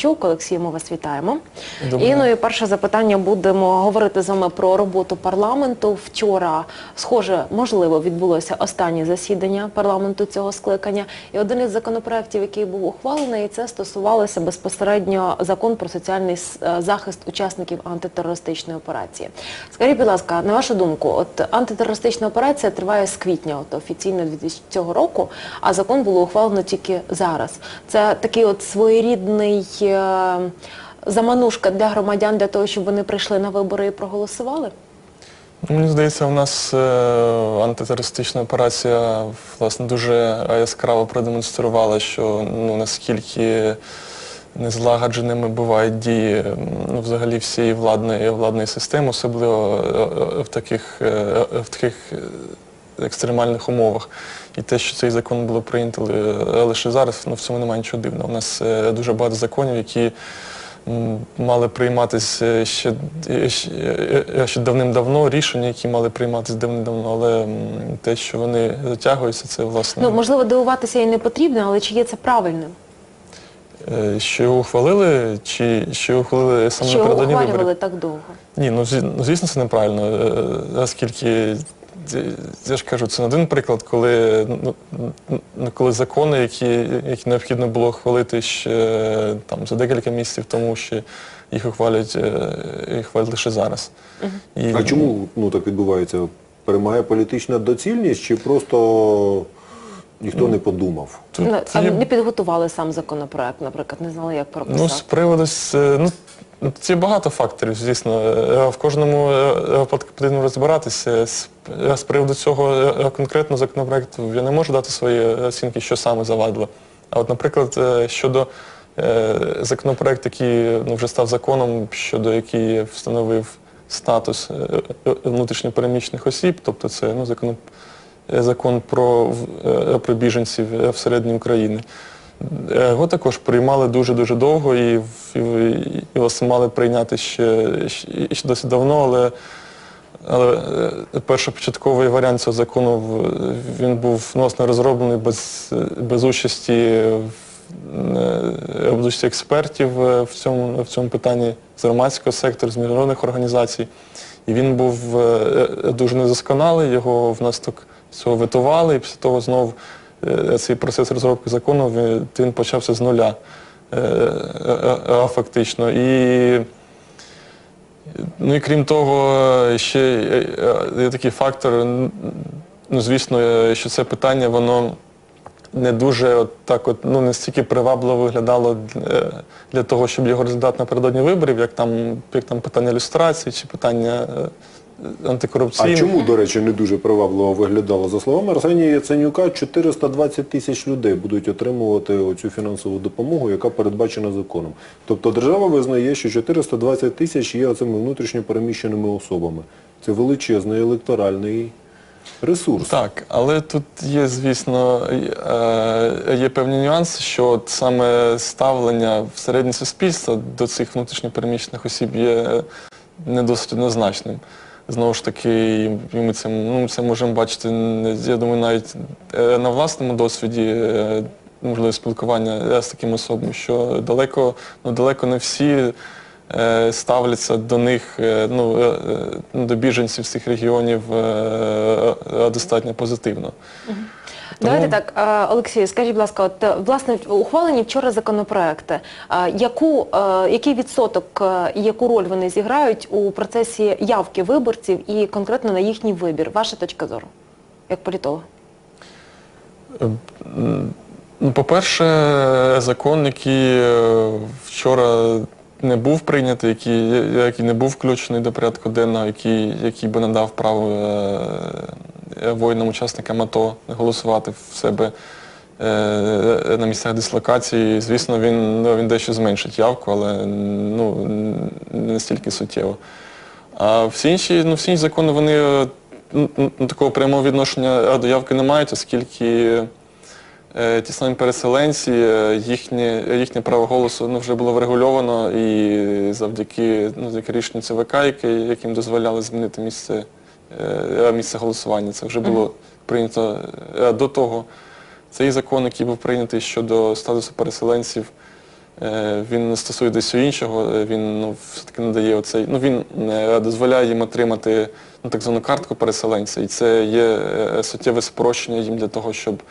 Шевчук. Олексій, ми вас вітаємо. Доброго І ну і перше запитання будемо говорити з вами про роботу парламенту. Вчора, схоже, можливо, відбулося останнє засідання парламенту цього скликання. І один із законопроєктів, який був ухвалений, це стосувалося безпосередньо закон про соціальний е, захист учасників антитерористичної операції. Скажіть, будь ласка, на вашу думку, от антитерористична операція триває з квітня, от офіційно цього року, а закон було ухвалено тільки зараз. Це такий от своєрідний е, заманушка для громадян для того, щоб вони прийшли на вибори і проголосували? Ну, Мені здається, у нас е, антитерористична операція власне дуже яскраво продемонструвала, що ну наскільки незлагодженими бувають дії ну, взагалі всієї владної владної системи, особливо е, в таких, в таких екстремальних умовах. І те, що цей закон було прийнято лише зараз, ну в цьому немає нічого дивного. У нас е, дуже багато законів, які мали прийматися ще, е, ще, е, ще давним-давно, рішення, які мали прийматися давним-давно, але те, що вони затягуються, це власне. Ну можливо, дивуватися і не потрібно, але чи є це правильним? Е, Що його ухвалили, чи що його ухвалили саме Що його напередодні ухвалювали так довго? Ні, ну, ну звісно, це неправильно, е, оскільки е, я ж кажу, це не один приклад, коли, ну, ну, коли закони, які, які необхідно було ухвалити ще там, за декілька місяців тому, що їх ухвалюють, е, їх ухвалюють лише зараз. І, А чому ну, так відбувається? Перемагає політична доцільність чи просто ніхто не подумав? тут Ну, а є- не підготували сам законопроект, наприклад, не знали, як прописати. Ну, з приводу е, ну, це багато факторів, звісно. Е, В кожному е, випадку потрібно розбиратися. З, е, приводу цього е, конкретно законопроекту я не можу дати свої оцінки, що саме завадило. А от, наприклад, е, щодо е, законопроекту, який ну, вже став законом, щодо який встановив статус е, е, внутрішньопереміщених осіб, тобто це ну, закон, е, закон про, е, про біженців е, всередині України. Його також приймали дуже-дуже довго і, власне мали прийняти ще, ще, досить давно, але, але е, першопочатковий варіант цього закону він був вносно розроблений без, без участі е, без експертів е, в цьому, в цьому питанні з громадського сектору, з міжнародних організацій. І він був дуже недосконалий, його внаслідок цього витували, і після того знову цей процес розробки закону він, почався з нуля е, е, е, фактично. І, ну і крім того, ще є такий фактор, ну звісно, що це питання, воно не дуже от так от, ну, не стільки привабливо виглядало для, для того, щоб його розглядати напередодні виборів, як там, як там питання люстрації чи питання е. А чому, до речі, не дуже привабливо виглядало? За словами Арсенія Яценюка, 420 тисяч людей будуть отримувати оцю фінансову допомогу, яка передбачена законом. Тобто держава визнає, що 420 тисяч є оцими внутрішньо переміщеними особами. Це величезний електоральний ресурс. Так, але тут є, звісно, е, є певні нюанси, що от саме ставлення в середнє суспільство до цих внутрішньопереміщених осіб є не досить однозначним. Знову ж таки, і ми це, ну, це можемо бачити, я думаю, навіть е, на власному досвіді, е, можливо, спілкування е, з такими особами, що далеко, ну, далеко не всі ставляться до них, ну, ну, до біженців з цих регіонів достатньо позитивно. Давайте так, е, Олексію, скажіть, будь ласка, от е, власне ухвалені вчора законопроекти. Е, Яку, який відсоток і яку роль вони зіграють у процесі явки виборців і конкретно на їхній вибір? Ваша точка зору, як політолога? Ну, по-перше, закон, який вчора не був прийнятий, який, який не був включений до порядку денного, який, який би надав право воїнам-учасникам АТО голосувати в себе е, на місцях дислокації. Звісно, він, ну, він дещо зменшить явку, але ну, не настільки суттєво. А всі інші, ну, всі інші закони, вони е, ну, ну, такого прямого відношення до явки не мають, оскільки е, ті самі переселенці, е, їхнє, їхнє право голосу ну, вже було врегульовано і завдяки, ну, завдяки рішенню ЦВК, яким дозволяли змінити місце, е, місце голосування. Це вже було прийнято е, до того. Цей закон, який був прийнятий щодо статусу переселенців, е, він не стосує десь іншого, е, він ну, все-таки надає оцей, ну він е, дозволяє їм отримати ну, так звану картку переселенця. І це є е, суттєве спрощення їм для того, щоб,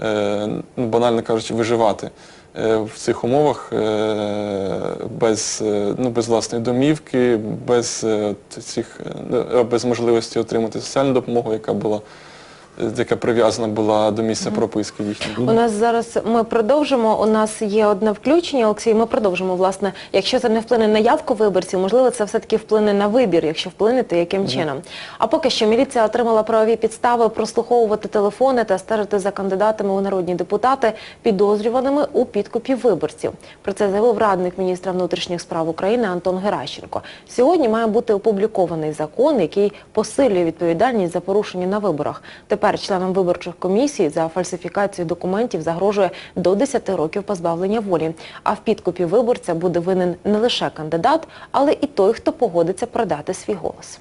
е, ну, банально кажучи, виживати. Е, В цих умовах е, без, е, ну, без власної домівки, без, цих, е, без можливості отримати соціальну допомогу, яка була яка прив'язана була до місця прописки їхньої. У нас зараз ми продовжимо. У нас є одне включення, Олексій. Ми продовжимо. Власне, якщо це не вплине на явку виборців, можливо, це все-таки вплине на вибір. Якщо вплине, то яким чином? А поки що міліція отримала правові підстави прослуховувати телефони та стежити за кандидатами у народні депутати, підозрюваними у підкупі виборців. Про це заявив радник міністра внутрішніх справ України Антон Геращенко. Сьогодні має бути опублікований закон, який посилює відповідальність за порушення на виборах. Тепер членам виборчих комісій за фальсифікацію документів загрожує до 10 років позбавлення волі. А в підкупі виборця буде винен не лише кандидат, але і той, хто погодиться продати свій голос.